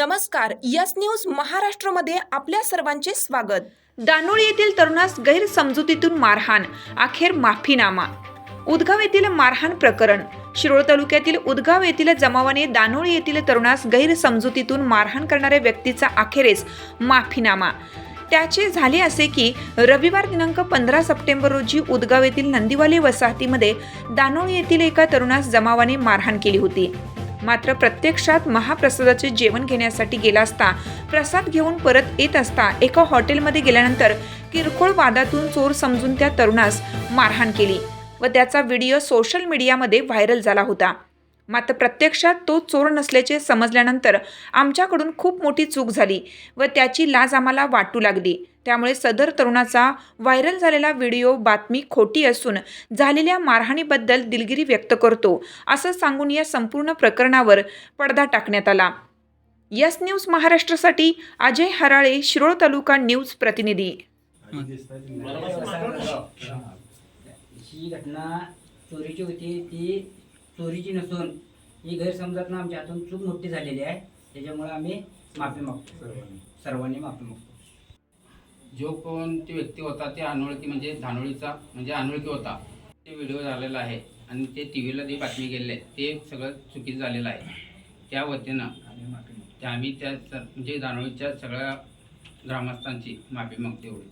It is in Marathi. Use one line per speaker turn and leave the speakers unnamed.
नमस्कार यस न्यूज महाराष्ट्रमध्ये आपल्या सर्वांचे स्वागत. दानोळी येथील तरुणास गैरसमजुतीतून मारहाण अखेर माफीनामा. उदगाव येथील मारहाण प्रकरण शिरोळ तालुक्यातील उदगाव येथील जमावाने दानोळी येथील तरुणास गैरसमजुतीतून मारहाण करणाऱ्या व्यक्तीचा अखेरीस माफीनामा. त्याचे झाले असे की रविवार दिनांक पंधरा सप्टेंबर रोजी उदगाव येथील नंदीवाली वसाहतीमध्ये दानोळी येथील एका तरुणास जमावाने मारहाण केली होती. मात्र प्रत्यक्षात महाप्रसादाचे जेवण घेण्यासाठी गेला असता प्रसाद घेऊन परत येत असता एका हॉटेलमध्ये गेल्यानंतर किरकोळ वादातून चोर समजून त्या तरुणास मारहाण केली व त्याचा व्हिडिओ सोशल मीडियामध्ये व्हायरल झाला होता. मात्र प्रत्यक्षात तो चोर नसल्याचे समजल्यानंतर आमच्याकडून खूप मोठी चूक झाली व त्याची लाज आम्हाला वाटू लागली. त्यामुळे सदर तरुणाचा व्हायरल झालेला व्हिडिओ बातमी खोटी असून झालेल्या मारहाणीबद्दल दिलगिरी व्यक्त करतो असं सांगून या संपूर्ण प्रकरणावर पडदा टाकण्यात आला. यस न्यूज महाराष्ट्रासाठी अजय हराळे शिरोळ तालुका न्यूज प्रतिनिधी.
ही घटना चोरीची होती ती चोरीची नसून ही गैरसमजात आमच्या हातून चूक मोठी झालेली आहे. त्याच्यामुळे आम्ही माफी मागतो. सर्वांनी माफी मागतो.
जो कोण ती व्यक्ती होता ते अनोळखी म्हणजे धानोळीचा म्हणजे अनोळखी होता. ते व्हिडिओ झालेला आहे आणि ते टी व्हीला जी बातमी गेलेली आहे ते सगळं चुकीचं झालेलं आहे. त्या वतीनं
आम्ही
त्या म्हणजे धानोळीच्या सगळ्या ग्रामस्थांची माफी मागतो एवढी.